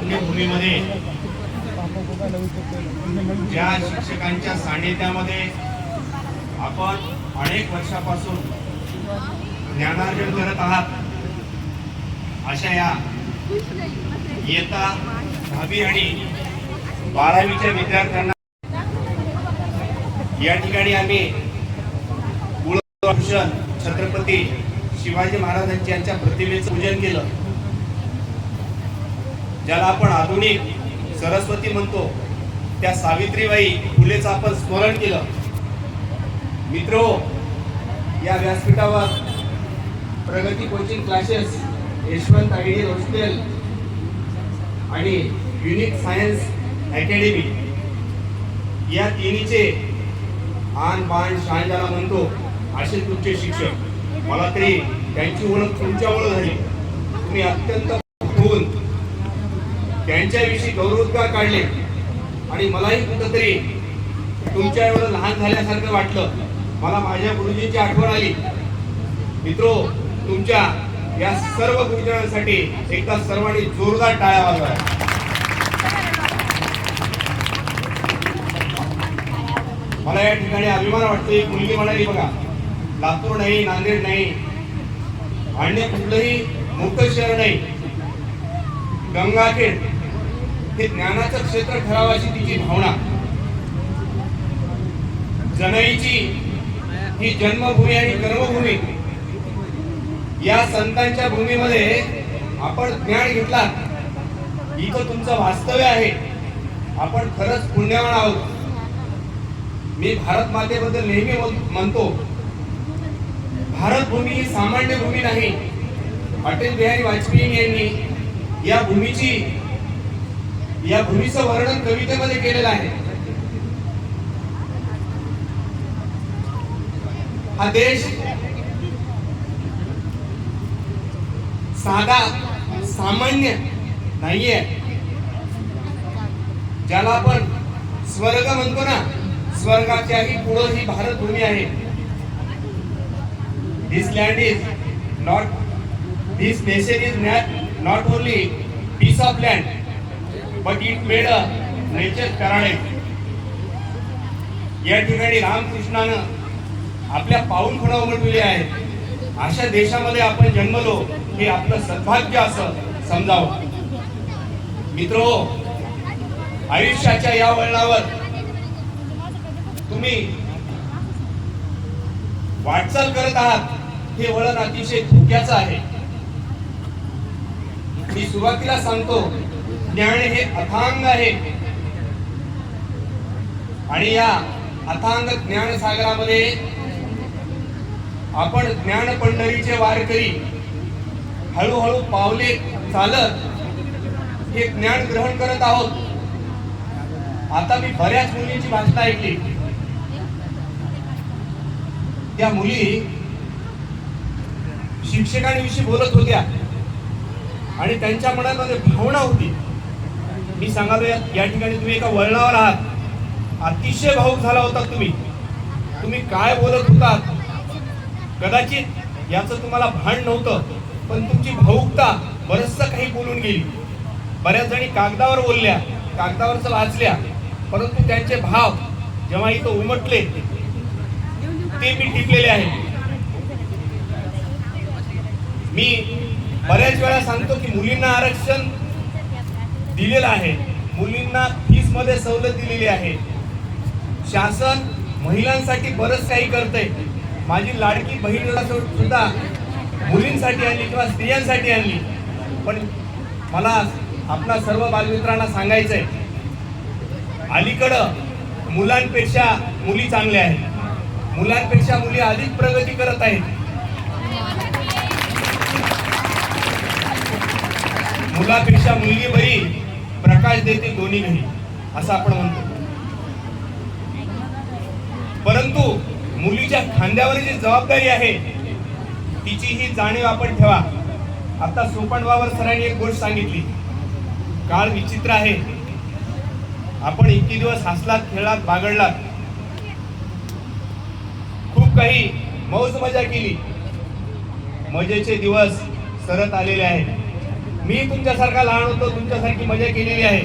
पुण्यभूमीमध्ये ज्या शिक्षकांच्या सानिध्यामध्ये आपण अनेक वर्षापासून ज्ञानार्जन करत आहात अशा या येता दहावी आणि बारावीच्या विद्यार्थ्यांना या ठिकाणी आम्ही कुळभूषण छत्रपती शिवाजी महाराजांच्या यांच्या प्रतिमेचं पूजन केलं. ज्याला आपण आधुनिक सरस्वती म्हणतो त्या सावित्रीबाई फुलेचं आपण स्मरण केलं. मित्रो या व्यासपीठावर Pragati coaching classes Yashwant ideal hostel आणि युनिक सायन्स अकॅडमी या तिन्हीचे आन बाण शान ज्याला म्हणतो असे तुमचे शिक्षक. मला तरी त्यांची ओळख तुमच्यामुळे झाली. तुम्ही अत्यंत होऊन त्यांच्याविषयी गौरवोद्गार काढले. आणि मलाही कुठंतरी तुमच्या एवढं लहान झाल्यासारखं वाटलं. मला माझ्या गुरुजींची आठवण आली. मित्रो तुमच्या या सर्व गुरुजनांसाठी एकदा सर्वांनी जोरदार टाळ्या वाजवा. मला या ठिकाणी अभिमान वाटतो एक मुलगी म्हणाली बघा लातूर नाही नांदेड नाही आणि कुठलंही मोठं शहर नाही. गंगाखेड हे ज्ञानाचं क्षेत्र ठरावाची तिची भावना. जनईची ही जन्मभूमी आणि कर्मभूमी. या संतांच्या भूमीमध्ये आपण ज्ञान घेतला. इथं तुमचं वास्तव्य आहे. आपण खरंच पुण्यावान आहोत. मी भारत मातेबद्दल नेहमी म्हण- म्हणतो. भारत भूमी ही सामान्य भूमी नाही. अटल बिहारी वाजपेयी यांनी या भूमीची या भूमीचं वर्णन कवितेमध्ये केलेलं आहे. हा देश साधा सामान्य नाहीये. ज्याला आपण स्वर्ग म्हणतो ना स्वर्गाच्याही पुढं ही भारत भूमी आहे. This land is not this nation is not only piece of land but it made a nature paradise या ठिकाणी रामकृष्णानं आपल्या पाऊल खुणा उमटविल्या आहेत. अशा देशामध्ये आपण जन्मलो हे आपलं सद्भाग्य असं समजावं. मित्र आयुष्याच्या या वळणावर तुम्ही वाटचाल करत आहात हे वळण अतिशय धोक्याचं आहे. मी सुरुवातीला सांगतो ज्ञान हे अथांग आहे. आणि या अथांग ज्ञान सागरामध्ये आपण ज्ञान पंढरीचे वारकरी हळूहळू पावले चालत हे ज्ञान ग्रहण करत आहोत. आता मी बऱ्याच मुलींची भाषा ऐकली. त्या मुली शिक्षकांविषयी बोलत होत्या आणि त्यांच्या मनामध्ये भावना होती. मी सांगालो या ठिकाणी तुम्ही एका वळणावर आहात. अतिशय भाऊक झाला होता तुम्ही. तुम्ही काय बोलत होता? कदाचित याचं तुम्हाला भान नव्हतं पण तुमची भाऊकता बरचसं काही बोलून गेली. बऱ्याच जणी कागदावर बोलल्या कागदावरच वाचल्या परंतु त्यांचे भाव जेव्हा इथं उमटले ते मी टिपलेले आहे. मी बऱ्याच वेळा सांगतो की मुलींना आरक्षण दिलेलं आहे. मुलींना फीसमध्ये सवलत दिलेली आहे. शासन महिलांसाठी बरंच काही करतंय. माझी लाडकी बहीण सुद्धा मुलींसाठी आणली किंवा स्त्रियांसाठी आणली. पण मला आपल्या सर्व बालमित्रांना सांगायचंय अलीकडं मुलांपेक्षा मुली चांगल्या आहेत. मुलांपेक्षा मुली अधिक प्रगती करत आहेत. मुलापेक्षा मुलगी बरी प्रकाश देते दोन्ही घरी. असं आपण म्हणतो. परंतु मुलीच्या खांद्यावर जी जबाबदारी आहे तिची ही जाणीव आपण ठेवा. आता सोपानबावर सरांनी एक गोष्ट सांगितली. काळ विचित्र आहे. आपण इतके दिवस हसलात खेळलात बागडलात. खूप काही मौज मजा केली. मजेचे दिवस सरत आलेले आहेत. मी तुमच्यासारखा लहान होतो तुमच्यासारखी मजा केलेली आहे.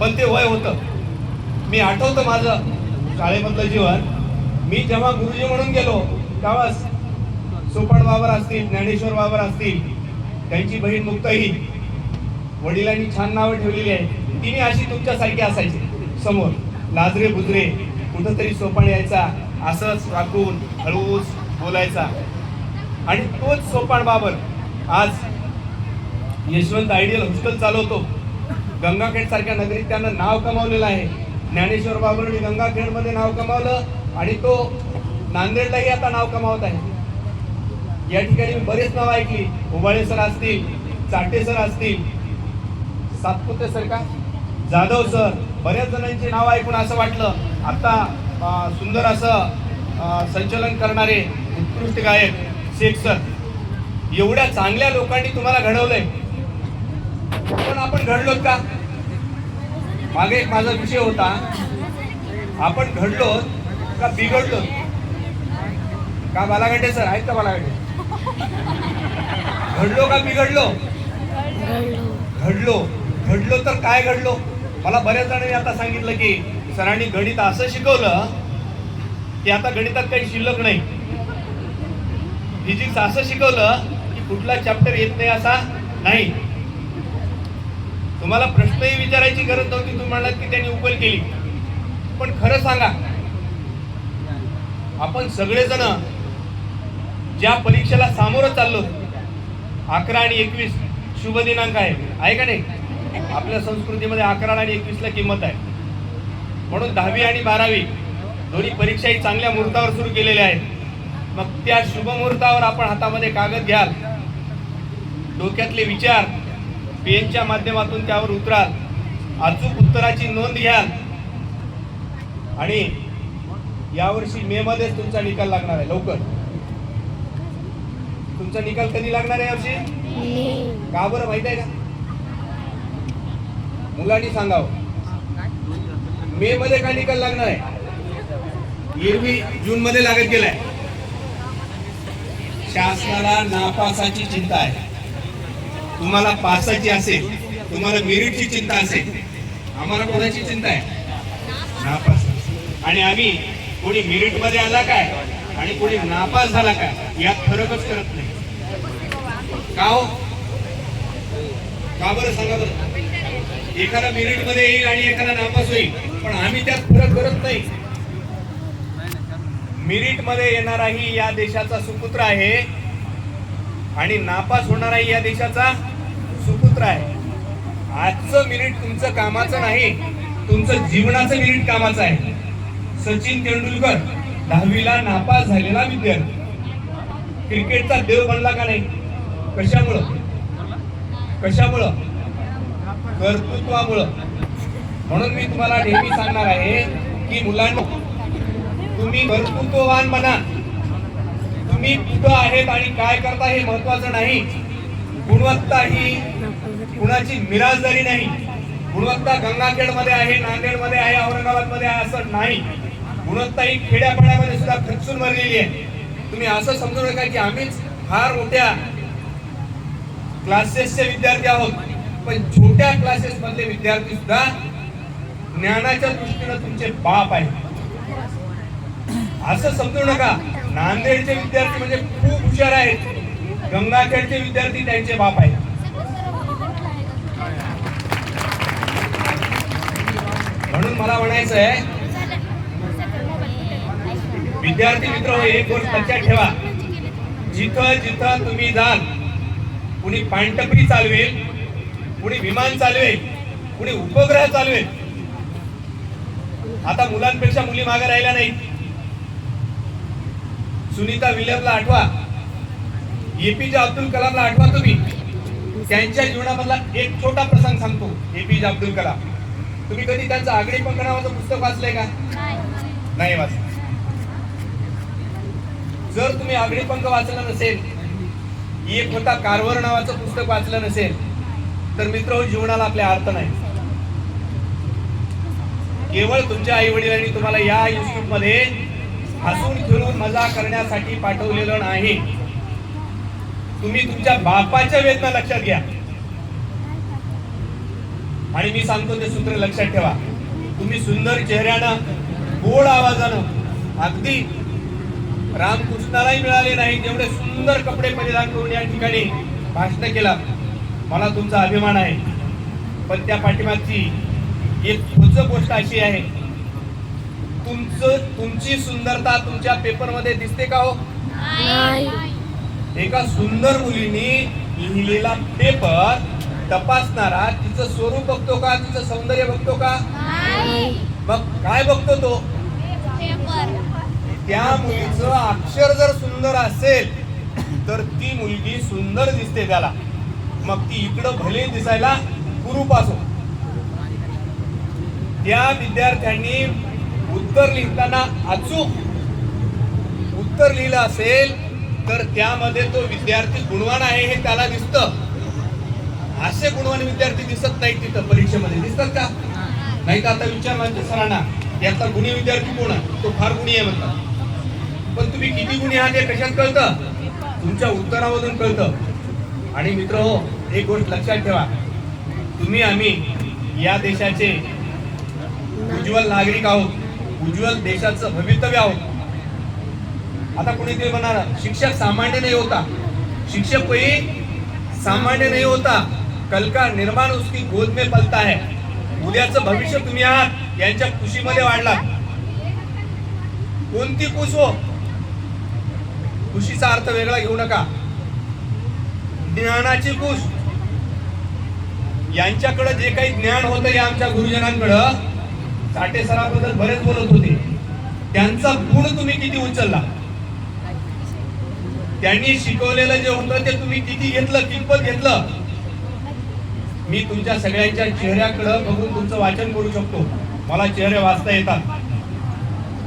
पण ते वय होतं. मी आठवतं माझं शाळेमधलं जीवन. मी जेव्हा गुरुजी म्हणून गेलो तेव्हा सोपान बाबर असतील ज्ञानेश्वर बाबर असतील त्यांची बहीण मुक्तही वडिलांनी छान नावं ठेवलेली आहे तिने अशी तुमच्यासारखी असायची. समोर लाजरे बुजरे कुठंतरी सोपान यायचा असंच राखून हळूस बोलायचा. आणि तोच सोपान बाबर आज यशवंत आयडियल हॉस्टेल चालवतो. गंगाखेड सारख्या नगरीत त्यानं नाव कमावलेलं आहे. ज्ञानेश्वर बाबरने गंगाखेडमध्ये नाव कमावलं आणि तो नांदेडलाही आता नाव कमावत आहे. या ठिकाणी मी बरेच नाव ऐकली. उबाळे सर असतील चाटे सर असतील सातपुते सर का? जाधव सर. बऱ्याच जणांची नाव ऐकून असं वाटलं आता सुंदर असं संचलन करणारे उत्कृष्ट गायक शेख सर. एवढ्या चांगल्या लोकांनी तुम्हाला घडवलंय. पण आपण घडलोत का? मागे एक माझा विषय होता आपण घडलो का बिघडलो का बालाघाटे सर आहेत का बालाघाटे? घडलो का बिघडलो? घडलो. घडलो तर काय घडलो? मला बऱ्याच जणांनी आता सांगितलं की सरांनी गणित असं शिकवलं की आता गणितात काही शिल्लक नाही. फिजिक्स असं शिकवलं की कुठला चॅप्टर येत नाही असा नाही. तुम्हाला प्रश्नही विचारायची गरज नव्हती तुम्ही म्हणालात की त्यांनी उकल केली. पण खरं सांगा आपण सगळेजण ज्या परीक्षेला सामोरं चाललो अकरा आणि एकवीस शुभ दिनांक आहे. आहे का नाही? आपल्या संस्कृतीमध्ये अकरा आणि एकवीसला किंमत आहे. म्हणून दहावी आणि बारावी दोन्ही परीक्षाही चांगल्या मुहूर्तावर सुरू केलेल्या आहेत. मग त्या शुभ मुहूर्तावर आपण हातामध्ये कागद घ्याल. डोक्यातले विचार पेनच्या माध्यमातून त्यावर उतराल अचूक उत्तराची नोंद घ्याल. आणि यावर्षी मे मध्येच तुमचा निकाल लागणार आहे लवकर. तुमचा निकाल कधी लागणार आहे यावर्षी का बरं माहीत आहे का? मुलांनी सांगावं. मे मध्ये का निकाल लागणार आहे? एरवी जून मध्ये लागत गेलाय. शासनाला नापासाची चिंता आहे. तुम्हाला पासाची असेल तुम्हाला मेरिटची चिंता असेल आम्हाला कोणाची चिंता आहे? नापास. आणि आम्ही कोणी मेरिटमध्ये आला काय? आणि कोणी नापास झाला काय? यात फरकच करत नाही. का हो? का बरं सांगा बरं? एखादा मेरिटमध्ये येईल आणि एखादा नापास होईल पण आम्ही त्यात फरक करत नाही. मेरिटमध्ये येणाराही या देशाचा सुपुत्र आहे. आणि नापास होणारा या देशाचा सुपुत्र आहे. आजचं मिनिट तुमचं कामाचं नाही तुमचं जीवनाचं मिनिट कामाचं आहे. सचिन तेंडुलकर दहावीला नापास झालेला विद्यार्थी. क्रिकेटचा देव बनला का नाही? कशामुळं? कशामुळं? कर्तृत्वामुळं. म्हणून मी तुम्हाला नेहमी सांगणार आहे की मुलांना तुम्ही कर्तृत्ववान बना. तुम्ही कुठं आहेत आणि काय करता हे महत्वाचं नाही. गुणवत्ता ही कुणाची मिराजदारी नाही. गुणवत्ता गंगाखेडमध्ये आहे नांदेडमध्ये आहे औरंगाबादमध्ये आहे असं नाही. गुणवत्ता ही खेड्यापाड्यामध्ये सुद्धा खचून भरलेली आहे. तुम्ही असं समजू नका की आम्हीच फार मोठ्या क्लासेसचे विद्यार्थी आहोत. पण छोट्या क्लासेस मधले विद्यार्थी सुद्धा ज्ञानाच्या दृष्टीनं तुमचे बाप आहेत. असं समजू नका. नांदेडचे विद्यार्थी म्हणजे खूप हुशार आहेत. गंगाखेडचे विद्यार्थी त्यांचे बाप आहेत. म्हणून मला म्हणायचं आहे विद्यार्थी मित्र हो, एक गोष्ट लक्षात ठेवा. जिथं जिथं तुम्ही जाल कुणी पाणटपरी चालवेल कुणी विमान चालवेल कुणी उपग्रह चालवेल आता मुलांपेक्षा मुली मागे राहिल्या नाहीत. सुनीता विल्यमला आठवा. एपीजे अब्दुल कलामला आठवा तुम्ही. त्यांच्या जीवनामधला एक छोटा प्रसंग सांगतो एपीजे अब्दुल कलाम. तुम्ही कधी त्यांचं आगळी नावाचं पुस्तक वाचलंय का? नाही वाचलं. जर तुम्ही आगळी पंख वाचलं नसेल एक होता कारवर नावाचं पुस्तक वाचलं नसेल तर मित्र हो, जीवनाला आपल्या अर्थ नाही. केवळ तुमच्या आई वडिलांनी तुम्हाला या युट्यूबमध्ये हसून खेळून मजा करण्यासाठी पाठवलेलं नाही. तुम्ही तुमच्या बापाच्या वेदना लक्षात घ्या. आणि मी सांगतो ते सूत्र लक्षात ठेवा. तुम्ही सुंदर चेहऱ्यानं गोड आवाजानं अगदी रामकृष्णालाही मिळाले नाही तेवढे सुंदर कपडे परिधान करून या ठिकाणी भाषण केला. मला तुमचा अभिमान आहे. पण त्या पाठीमागची एक गोष्ट अशी आहे. तुमचं तुमची सुंदरता तुमच्या पेपरमध्ये दिसते का हो? एका सुंदर मुलीने लिहिलेला पेपर तपासणारा तिचं स्वरूप बघतो का? तिचं सौंदर्य बघतो का? मग काय बघतो तो? त्या मुलीचं अक्षर जर सुंदर असेल तर ती मुलगी सुंदर दिसते त्याला. मग ती इकडं भले दिसायला कुरूप असो. त्या विद्यार्थ्यांनी उत्तर लिहिताना अचूक उत्तर लिहिलं असेल तर त्यामध्ये तो विद्यार्थी गुणवान आहे हे त्याला दिसतं. असे गुणवान विद्यार्थी दिसत नाही तिथं परीक्षेमध्ये. दिसतात का? नाही तर आता विचार माझ्या सरांना. याचा गुणी विद्यार्थी कोण आहे? तो फार गुणी आहे म्हणतात. पण तुम्ही किती गुणी आहात हे कशात कळतं? तुमच्या उत्तरामधून कळतं. आणि मित्र हो एक गोष्ट लक्षात ठेवा. तुम्ही आम्ही या देशाचे उज्ज्वल नागरिक आहोत. उज्ज्वल देशाचं भवितव्य आहोत. आता कोणी म्हणाला शिक्षक सामान्य नाही होता. शिक्षक कोई सामान्य नहीं होता. कल का निर्माण उसकी गोद में पलता है. उद्याचं भविष्य तुम्ही आहात. यांच्या खुशीमध्ये वाढला. कोणती कुस हो? खुशीचा अर्थ वेगळा घेऊ नका. ज्ञानाची कुश यांच्याकडे जे काही ज्ञान होतं या आमच्या गुरुजनांकडं साठे सराबद्दल बरेच बोलत होते. त्यांचा गुण तुम्ही किती उचलला? त्यांनी शिकवलेलं जे होतं ते तुम्ही किती घेतलं कितपत घेतलं? मी तुमच्या सगळ्यांच्या चेहऱ्याकडे बघून तुमचं वाचन करू शकतो. मला चेहरे वाचता येतात.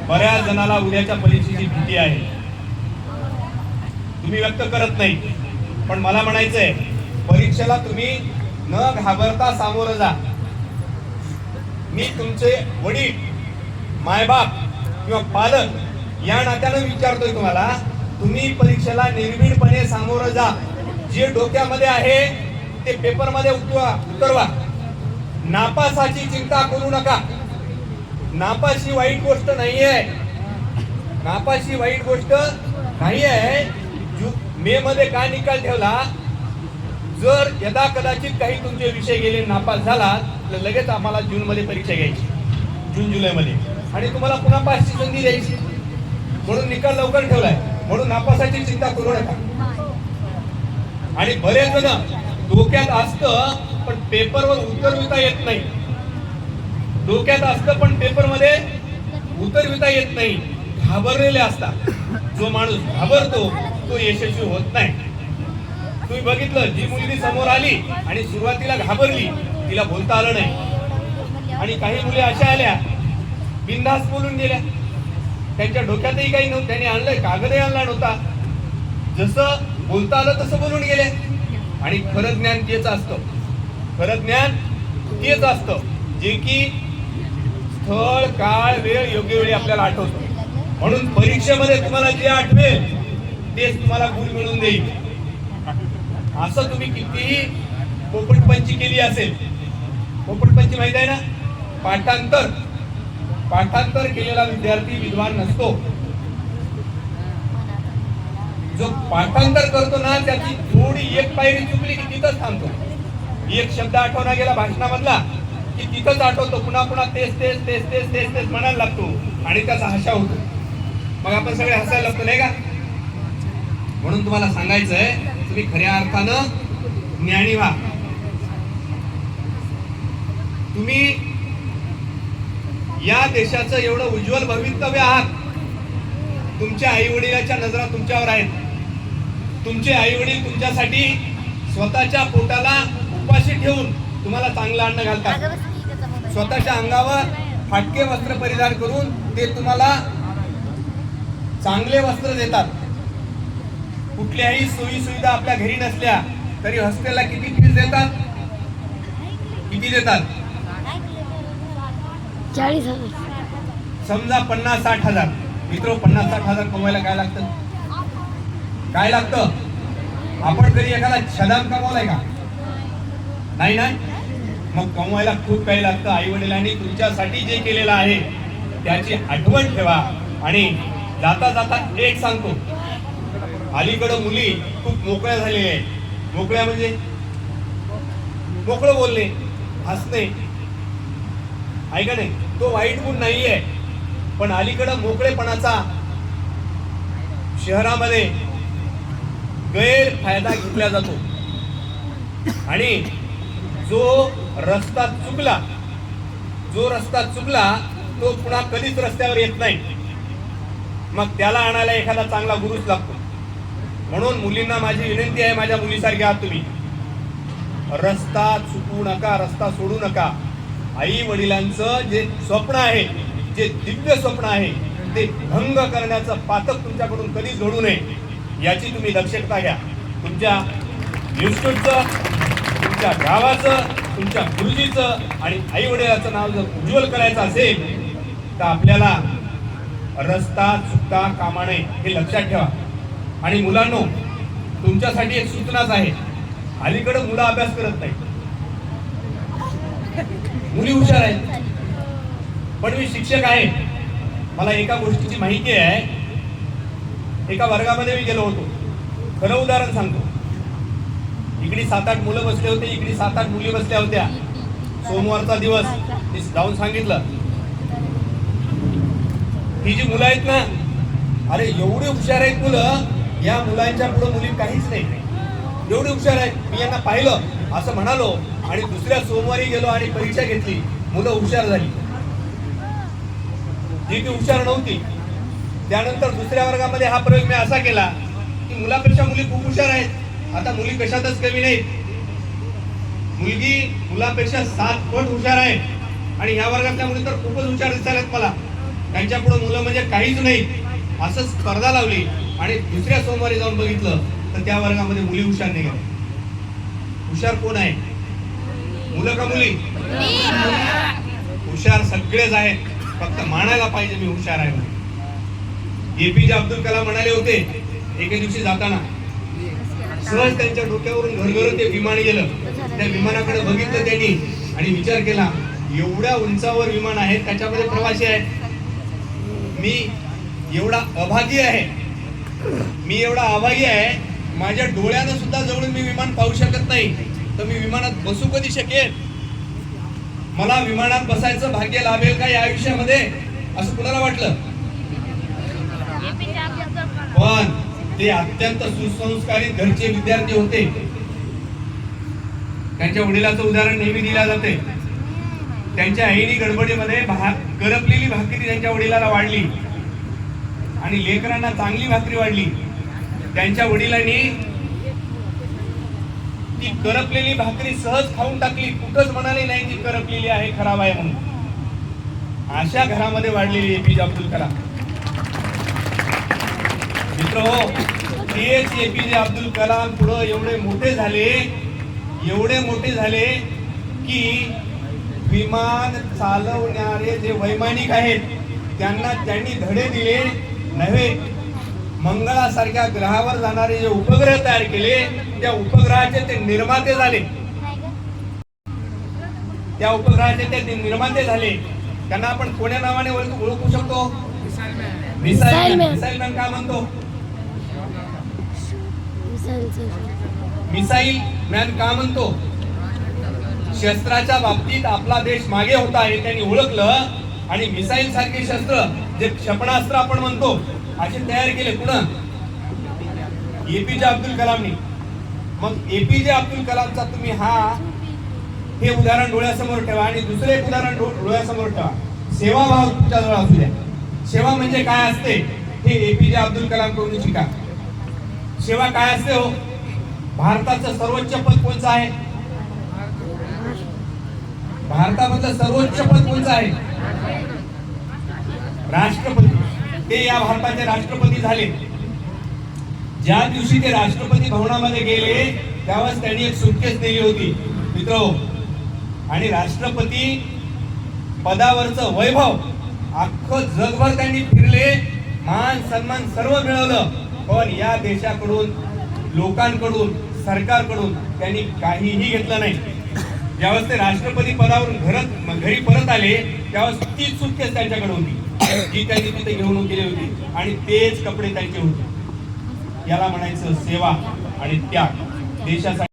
बऱ्याच जणाला उद्याच्या परीक्षेची भीती आहे. तुम्ही व्यक्त करत नाही. पण मला म्हणायचंय परीक्षेला तुम्ही न घाबरता सामोरं जा. मी तुमचे वडील मायबाप किंवा पालक या नात्यानं विचारतोय तुम्हाला तुम्ही परीक्षेला निर्भीडपणे सामोरं जा. जे डोक्यामध्ये आहे ते पेपरमध्ये उतरवा उतरवा. नापासाची चिंता करू नका. नापास ही वाईट गोष्ट नाही आहे नापास ही वाईट गोष्ट नाही आहे मे मध्ये का निकाल ठेवला? जर यदा कदाचित काही तुमचे विषय गेले नापास झाला तर लगेच आम्हाला जून मध्ये परीक्षा घ्यायची. जून जुलै मध्ये. आणि तुम्हाला पुन्हा पाचची संधी द्यायची. म्हणून निकाल लवकर ठेवलाय. म्हणून नापासाची चिंता करू नका. आणि बरेच जण डोक्यात असतं पण पेपरवर उतरविता येत नाही. डोक्यात असतं पण पेपरमध्ये उतरविता येत नाही. घाबरलेले असतात. जो माणूस घाबरतो तो यशस्वी होत नाही. तुम्ही बघितलं जी मुलगी समोर आली आणि सुरुवातीला घाबरली तिला बोलता आलं नाही. आणि काही मुली अशा आल्या बिंदास बोलून गेल्या. त्यांच्या डोक्यातही काही नव्हतं. त्यांनी आणलंय कागदही आणला नव्हता. जसं बोलता आलं तसं बोलून गेले आणि खरं ज्ञान तेच असतं. खरं ज्ञान तेच असतं जे की स्थळ काळ वेळ योग्य वेळी आपल्याला आठवतो. म्हणून परीक्षेमध्ये तुम्हाला जे आठवेल तेच तुम्हाला गुण मिळून देईल. असं तुम्ही कितीही पोपटपंची केली असेल पोपटपंची माहिती आहे ना? पाठांतर पाठांतर केलेला विद्यार्थी विद्वान नसतो. जो पाठांतर करतो ना त्याची थोडी एक पायरी चुकली की तिथंच थांबतो. एक शब्द आठवणा गेला भाषणामधला की तिथंच आठवतो पुन्हा पुन्हा तेच तेच तेच तेच तेच तेच म्हणायला लागतो आणि त्याचा हशा होतो. मग आपण सगळे हसायला लागतो नाही का? म्हणून तुम्हाला सांगायचंय तुम्ही खऱ्या अर्थानं ज्ञानी व्हा. तुम्ही या देशाचं एवढं उज्ज्वल भवितव्य आहात. तुमच्या आई वडिलाच्या नजरा तुमच्यावर आहेत. तुमचे आई वडील तुमच्यासाठी स्वतःच्या पोटाला उपाशी ठेवून तुम्हाला चांगलं अन्न घालतात. स्वतःच्या अंगावर फाटके वस्त्र परिधान करून ते तुम्हाला चांगले वस्त्र देतात. कुठल्याही सोयी सुविधा आपल्या घरी नसल्या तरी हॉस्टेलला किती फीस देतात? किती देतात? चाळीस हजार. समजा पन्नास साठ हजार. मित्र पन्नास साठ हजार कमवायला काय लागतं? काय लागतं? आपण कधी एखादा छदाम कमवलाय का? नाही ना मग कमवायला खूप काही लागतं. आई वडिलांनी तुमच्यासाठी जे केलेलं आहे त्याची आठवण ठेवा. आणि जाता जाता एक सांगतो. अलीकडं मुली खूप मोकळ्या झालेल्या आहेत. मोकळ्या म्हणजे? मोकळं बोलणे हसणे. ऐका नाही? तो वाईट गुण नाहीये. पण अलीकडं मोकळेपणाचा शहरामध्ये गैरफायदा घेतला जातो. आणि जो रस्ता चुकला जो रस्ता चुकला तो पुन्हा कधीच रस्त्यावर येत नाही. मग त्याला आणायला एखादा चांगला गुरुच लागतो. म्हणून मुलींना माझी विनंती आहे माझ्या मुलीसारखे आहात तुम्ही. रस्ता चुकू नका रस्ता सोडू नका. आई वडिलांचं जे स्वप्न आहे जे दिव्य स्वप्न आहे ते भंग करण्याचं पातक तुमच्याकडून कधीच घडू नये याची तुम्ही दक्षता घ्या. तुमच्या इन्स्टिट्यूटचं तुमच्या गावाचं तुमच्या गुरुजीचं आणि आई वडिलाचं नाव जर उज्ज्वल करायचं असेल तर आपल्याला रस्ता चुकता कामा नये हे लक्षात ठेवा. आणि मुलांनो तुमच्यासाठी एक सूचनाच आहे. अलीकडे मुलं अभ्यास करत नाही मुली हुशार आहेत. पण मी शिक्षक आहे. मला एका गोष्टीची माहिती आहे. एका वर्गामध्ये मी गेलो होतो. खरं उदाहरण सांगतो. इकडे सात आठ मुलं बसले होते इकडे सात आठ मुली बसल्या होत्या. सोमवारचा दिवस. मी जाऊन सांगितलं. ही जी मुलं आहेत ना अरे एवढे हुशार आहेत मुलं. या मुलांच्या पुढे मुली काहीच नाही. एवढी हुशार आहेत. मी यांना पाहिलं असं म्हणालो आणि दुसऱ्या सोमवारी गेलो आणि परीक्षा घेतली. मुलं हुशार झाली. जी ती हुशार नव्हती. त्यानंतर दुसऱ्या वर्गामध्ये हा प्रयोग मी असा केला की मुलापेक्षा मुली खूप हुशार आहेत. आता मुली कशातच कमी नाहीत. मुलगी मुलापेक्षा सात पट हुशार आहे. आणि ह्या वर्गातल्या मुली तर खूपच हुशार दिसायला मला. त्यांच्या पुढे मुलं म्हणजे काहीच नाही असं स्पर्धा लावली. आणि दुसऱ्या सोमवारी जाऊन बघितलं तर त्या वर्गामध्ये मुली हुशार नाही हुशार कोण आहे? मुलं का मुली? हुशार सगळेच आहेत. फक्त मानायला पाहिजे मी हुशार आहे एपीजे अब्दुल कलाम म्हणाले होते एके दिवशी जाताना सहज त्यांच्या डोक्यावरून घरघरून ते विमान गेलं. त्या विमानाकडे बघितलं त्यांनी आणि विचार केला एवढ्या उंचावर विमान आहे त्याच्यामध्ये प्रवासी आहेत. मी एवढा अभागी आहे मी एवढा आवाही आहे. माझ्या डोळ्यानं सुद्धा जवळून मी विमान पाहू शकत नाही. तर मी विमानात बसू कधी शकेल मला विमानात बसायचं भाग्य लाभेल का या आयुष्यामध्ये? असं कुणाला वाटलं? पण ते अत्यंत सुसंस्कारित घरचे विद्यार्थी होते. त्यांच्या वडिलाचं उदाहरण नेहमी दिल्या जाते. त्यांच्या आईनी गडबडीमध्ये भा करपलेली भाकरी त्यांच्या वडिलाला वाढली. आणि लेकरांना चांगली भाकरी वाढली. त्यांच्या वडिलांनी ती करपलेली भाकरी सहज खाऊन टाकली. कुठंच म्हणाले नाही ती करपलेली आहे खराब आहे म्हणून. अशा घरामध्ये वाढलेली एपीजे अब्दुल कलाम. मित्र हो तेच एपीजे अब्दुल कलाम पुढं एवढे मोठे झाले एवढे मोठे झाले की विमान चालवणारे जे वैमानिक आहेत त्यांना त्यांनी धडे दिले. नव्हे. मंगळासारख्या ग्रहावर जाणारे जे उपग्रह तयार केले त्या उपग्रहाचे ते निर्माते झाले. त्या उपग्रहाचे ते निर्माते झाले. त्यांना आपण कोण्या नावाने ओळखू शकतो? Missile man. काय म्हणतो? मिसाईल मॅन का म्हणतो? शस्त्राच्या बाबतीत आपला देश मागे होता हे त्यांनी ओळखलं. आणि मिसाईल सारखे शस्त्र जे क्षेपणास्त्र आपण म्हणतो असे तयार केले. पुन्हा एपीजे अब्दुल कलामनी. मग एपीजे अब्दुल कलामचा तुम्ही हा हे उदाहरण डोळ्यासमोर ठेवा आणि दुसरे एक उदाहरण डोळ्यासमोर ठेवा. सेवाभाव तुमच्या जवळ असू द्या. सेवा म्हणजे काय असते हे एपीजे अब्दुल कलामकडून शिका. सेवा काय असते हो? भारताचं सर्वोच्च पद कोणचं आहे? भारतामधलं सर्वोच्च पद कोणचं आहे? राष्ट्रपती. ते या भारताचे राष्ट्रपती झाले. ज्या दिवशी ते राष्ट्रपती भवनामध्ये गेले त्यावेळेस त्यांनी एक सुटकेस दिली होती. मित्र आणि राष्ट्रपती पदावरचं वैभव अख्खं जगभर त्यांनी फिरले मान सन्मान सर्व मिळवलं. पण या देशाकडून लोकांकडून सरकारकडून त्यांनी काहीही घेतलं नाही. ज्यावेळेस ते राष्ट्रपती पदावरून घरात घरी परत आले त्यावेळेस तीच सुटकेस त्यांच्याकडे होती. जी त्यांनी तिथे घेऊन गेली होती आणि तेच कपडे त्यांचे होते. याला म्हणायचं सेवा आणि त्याग. देशासाठी